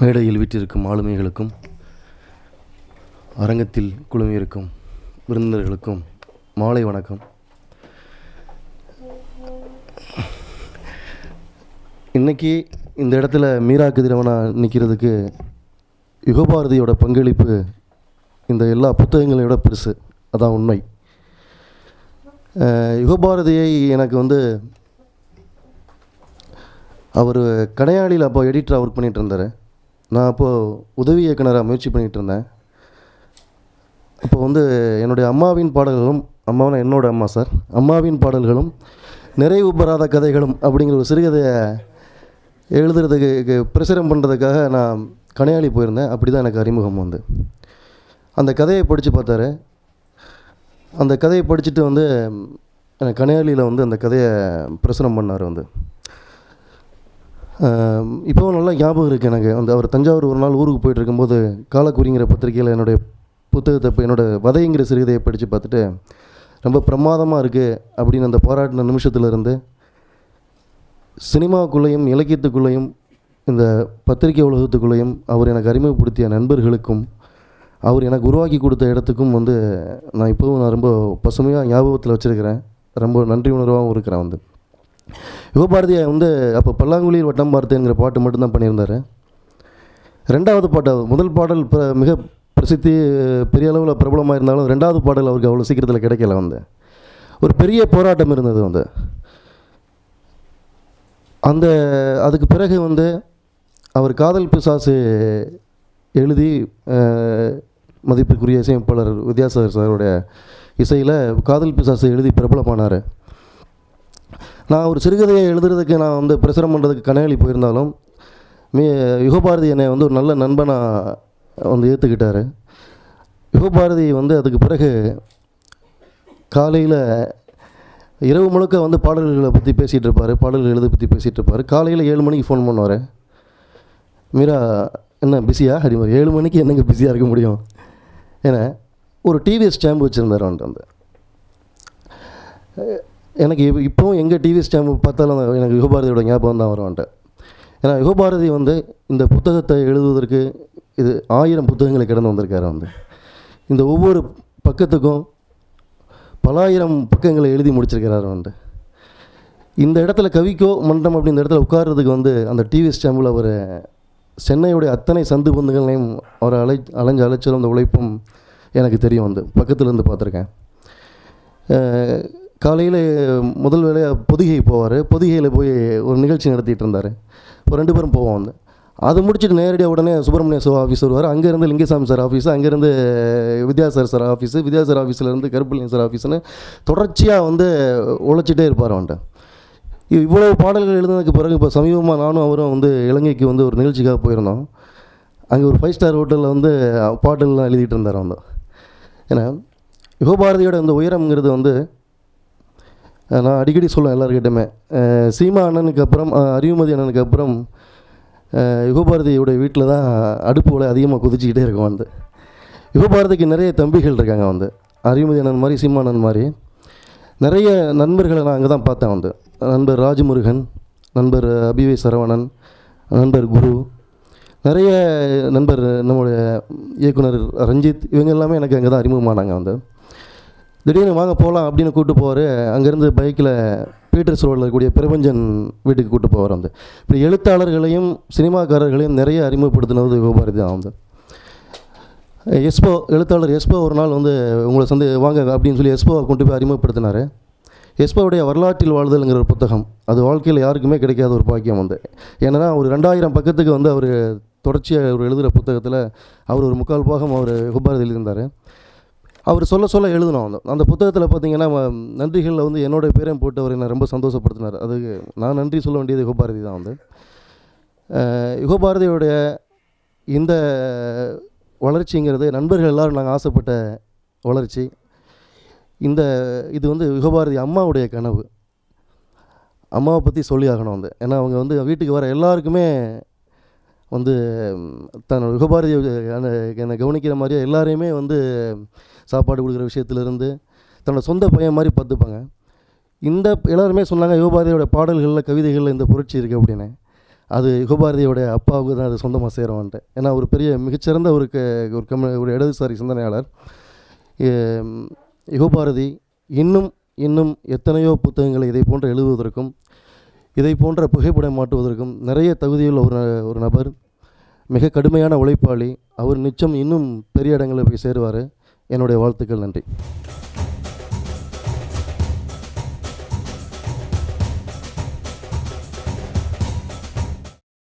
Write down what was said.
மேடையில் வீட்டிருக்கும் ஆளுமைகளுக்கும் அரங்கத்தில் குழுமியிருக்கும் விருந்தினர்களுக்கும் மாலை வணக்கம். இன்னைக்கு இந்த இடத்துல மீரா கதிரவனா நிற்கிறதுக்கு யுகபாரதியோட பங்களிப்பு இந்த எல்லா புத்தகங்களையோட பெருசு. அதான் உண்மை. யுகபாரதியை எனக்கு வந்து அவர் கடையாளியில் அப்போ எடிட்டராக ஒர்க் பண்ணிகிட்டு இருந்தார். நான் அப்போது உதவி இயக்குனராக முயற்சி பண்ணிகிட்டு இருந்தேன். அப்போ வந்து என்னுடைய அம்மாவின் பாடல்களும் அம்மாவை என்னோடய அம்மா சார் அம்மாவின் பாடல்களும் நிறைவு பெறாத கதைகளும் அப்படிங்கிற ஒரு சிறுகதையை எழுதுறதுக்கு பிரசுரம் பண்ணுறதுக்காக நான் கனையாளி போயிருந்தேன். அப்படி தான் எனக்கு அறிமுகம் வந்து. அந்த கதையை படித்து பார்த்தாரு. அந்த கதையை படிச்சுட்டு வந்து எனக்கு கனையாளியில் வந்து அந்த கதையை பிரசுரம் பண்ணார் வந்து. இப்போவும் நல்லா ஞாபகம் இருக்குது எனக்கு. அந்த அவர் தஞ்சாவூர் ஒரு நாள் ஊருக்கு போயிட்டு இருக்கும்போது காலக்குறிங்கிற பத்திரிக்கையில் என்னுடைய புத்தகத்தை இப்போ என்னோட வதைங்கிற சிறுகதையை படித்து பார்த்துட்டு ரொம்ப பிரமாதமாக இருக்குது அப்படின்னு அந்த பாராட்டின நிமிஷத்துலேருந்து சினிமாவுக்குள்ளேயும் இலக்கியத்துக்குள்ளேயும் இந்த பத்திரிகை உலகத்துக்குள்ளேயும் அவர் எனக்கு அறிமுகப்படுத்திய நண்பர்களுக்கும் அவர் எனக்கு உருவாக்கி கொடுத்த இடத்துக்கும் வந்து நான் இப்போவும் நான் ரொம்ப பசுமையாக ஞாபகத்தில் வச்சுருக்கிறேன். ரொம்ப நன்றி உணர்வாகவும் இருக்கிறேன் வந்து. யுகபாரதியை வந்து அப்போ பல்லாங்குழியில் வட்டம் பார்த்தேங்கிற பாட்டு மட்டும்தான் பண்ணியிருந்தார். ரெண்டாவது பாட்டு முதல் பாடல் பிர மிக பிரசித்தி பெரிய அளவில் பிரபலமாக இருந்தாலும் ரெண்டாவது பாடல் அவருக்கு அவ்வளோ சீக்கிரத்தில் கிடைக்கல வந்து. ஒரு பெரிய போராட்டம் இருந்தது வந்து. அந்த அதுக்கு பிறகு வந்து அவர் காதல் பிசாசு எழுதி மதிப்பிற்குரிய மதிப்புக்குரிய இசையமைப்பாளர் வித்யாசாகர் சாருடைய இசையில் காதல் பிசாசு எழுதி பிரபலமானார். நான் ஒரு சிறுகதையை எழுதுறதுக்கு நான் வந்து பிரசுரம் பண்ணுறதுக்கு கனையாளி போயிருந்தாலும் மீ யுகபாரதி என்னை வந்து ஒரு நல்ல நண்பனாக வந்து ஏற்றுக்கிட்டார் யுகபாரதி வந்து அதுக்கு பிறகு காலையில் இரவு முழுக்க வந்து பாடல்களை பற்றி பேசிகிட்டு இருப்பார் பாடல்கள் எழுத பற்றி பேசிகிட்டு இருப்பார். காலையில் ஏழு மணிக்கு ஃபோன் பண்ணுவார். மீரா என்ன பிஸியா அப்படி ஏழு மணிக்கு என்னங்க பிஸியாக இருக்க முடியும்? ஏன்னா ஒரு டிவிஎஸ் ஸ்டாம்பு வச்சுருந்தார் அவன்ட்டு வந்து. எனக்கு இப்போவும் எங்கள் டிவி ஸ்டாம்பு பார்த்தாலும் எனக்கு யுகபாரதியோட ஞாபகம் தான் வருவான்ட்டு ஏன்னா யுகபாரதி வந்து இந்த புத்தகத்தை எழுதுவதற்கு இது ஆயிரம் புத்தகங்களை கடந்து வந்திருக்காரு வந்து இந்த ஒவ்வொரு பக்கத்துக்கும் பலாயிரம் பக்கங்களை எழுதி முடிச்சிருக்கிறார் வந்து இந்த இடத்துல கவிக்கோ மன்றம் அப்படி இந்த இடத்துல உட்கார்றதுக்கு வந்து அந்த டிவி ஸ்டாம்பில் அவர் சென்னையுடைய அத்தனை சந்து பந்துகளையும் அவர் அலை அலைஞ்ச அலைச்சலும் அந்த உழைப்பும் எனக்கு தெரியும் வந்து. பக்கத்துலேருந்து பார்த்துருக்கேன். காலையில் முதல் வேலையாக பொதிகை போவார். பொதிகையில் போய் ஒரு நிகழ்ச்சி நடத்திட்டு இருந்தார். இப்போ ரெண்டு பேரும் போவோம் வந்து. அது முடிச்சுட்டு நேரடியாக உடனே சுப்பிரமணிய சிவா ஆஃபீஸ் வருவார். அங்கேருந்து லிங்கசாமி சார் ஆஃபீஸ் அங்கேருந்து வித்யாசார் சார் ஆஃபீஸு வித்யாசார் ஆஃபீஸ்லேருந்து கருப்பலிங்க சார் ஆஃபீஸ்னு தொடர்ச்சியாக வந்து உழைச்சிட்டே இருப்பார் அவன்கிட்ட. இவ்வளோ இவ்வளவு பாடல்கள் எழுதுனதுக்கு பிறகு இப்போ சமீபமாக நானும் அவரும் வந்து இலங்கைக்கு வந்து ஒரு நிகழ்ச்சிக்காக போயிருந்தோம். அங்கே ஒரு ஃபைவ் ஸ்டார் ஹோட்டலில் வந்து பாடல்லாம் எழுதிட்டு இருந்தார் வந்து. ஏன்னா யுகபாரதியோட இந்த உயரம்ங்கிறது வந்து நான் அடிக்கடி சொல்லுவேன் எல்லாருக்கிட்டமே சீமா அண்ணனுக்கு அப்புறம் அறிவுமதி அண்ணனுக்கு அப்புறம் யுகபாரதியுடைய வீட்டில் தான் அடுப்பு உலை அதிகமாக குதிச்சுக்கிட்டே இருக்கும் வந்து. யுகபாரதிக்கு நிறைய தம்பிகள் இருக்காங்க வந்து. அறிவுமதி அண்ணன் மாதிரி சீமா அண்ணன் மாதிரி. நிறைய நண்பர்களை நான் அங்கே தான் பார்த்தேன் வந்து. நண்பர் ராஜமுருகன் நண்பர் அபிவை சரவணன் நண்பர் குரு. நிறைய நண்பர் நம்முடைய இயக்குனர் ரஞ்சித் இவங்க எல்லாமே எனக்கு அங்கே தான் அறிமுகமானாங்க வந்து. திடீர்னு வாங்க போகலாம் அப்படின்னு கூப்பிட்டு போவார். அங்கேருந்து பைக்கில் பீட்டர்ஸ் ரோடில் இருக்கக்கூடிய பிரபஞ்சன் வீட்டுக்கு கூப்பிட்டு போவார் வந்து இப்படி எழுத்தாளர்களையும் சினிமாக்காரர்களையும் நிறைய அறிமுகப்படுத்தினது யுகபாரதி தான் வந்து எஸ்போ எழுத்தாளர் எஸ்போ ஒரு நாள் வந்து உங்களை சந்து வாங்க அப்படின்னு சொல்லி எஸ்போவை கொண்டு போய் அறிமுகப்படுத்தினார். எஸ்போவுடைய வரலாற்றில் வாழ்தல்ங்கிற ஒரு புத்தகம். அது வாழ்க்கையில் யாருக்குமே கிடைக்காத ஒரு பாக்கியம் வந்து. ஏன்னா ஒரு ரெண்டாயிரம் பக்கத்துக்கு வந்து அவர் தொடர்ச்சியாக அவர் எழுதுகிற புத்தகத்தில் அவர் ஒரு முக்கால் பாகம் அவர் குபாரதி எழுதியிருந்தார் அவர் சொல்ல சொல்ல எழுதணும் அந்த அந்த புத்தகத்தில் பார்த்தீங்கன்னா நன்றிகளில் வந்து என்னோட பேரையும் போட்டு அவர் என்னை ரொம்ப சந்தோஷப்படுத்தினார். அதுக்கு நான் நன்றி சொல்ல வேண்டியது யுகபாரதி தான் வந்து. யுகபாரதியோடைய இந்த வளர்ச்சிங்கிறது நண்பர்கள் எல்லாரும் நாங்கள் ஆசைப்பட்ட வளர்ச்சி. இந்த இது வந்து யுகபாரதி அம்மாவுடைய கனவு. அம்மாவை பற்றி சொல்லி ஆகணும் வந்து. ஏன்னா அவங்க வந்து வீட்டுக்கு வர எல்லாருக்குமே வந்து தன்னோட யுகபாரதி என்னை கவனிக்கிற மாதிரியே எல்லாரையுமே வந்து சாப்பாடு கொடுக்குற விஷயத்துலேருந்து தன்னோட சொந்த பையன் மாதிரி பார்த்துப்பாங்க. இந்த எல்லாருமே சொன்னாங்க யுகபாரதியோட பாடல்களில் கவிதைகளில் இந்த புரட்சி இருக்குது அப்படின்னு. அது யுகபாரதியோட அப்பாவுக்கு தான் அது சொந்தமாக சேரும்ன்ட்டு ஏன்னா ஒரு பெரிய மிகச்சிறந்த ஒரு க ஒரு கம்யூ ஒரு இடதுசாரி சிந்தனையாளர். யுகபாரதி இன்னும் இன்னும் எத்தனையோ புத்தகங்களை இதை போன்று எழுதுவதற்கும் இதை போன்ற புகைப்படம் மாட்டுவதற்கும் நிறைய தகுதியுள்ள ஒரு ந- ஒரு நபர் மிக கடுமையான உழைப்பாளி அவர் நிச்சயம் இன்னும் பெரிய இடங்களில் போய் சேருவார். என்னுடைய வாழ்த்துக்கள் நன்றி.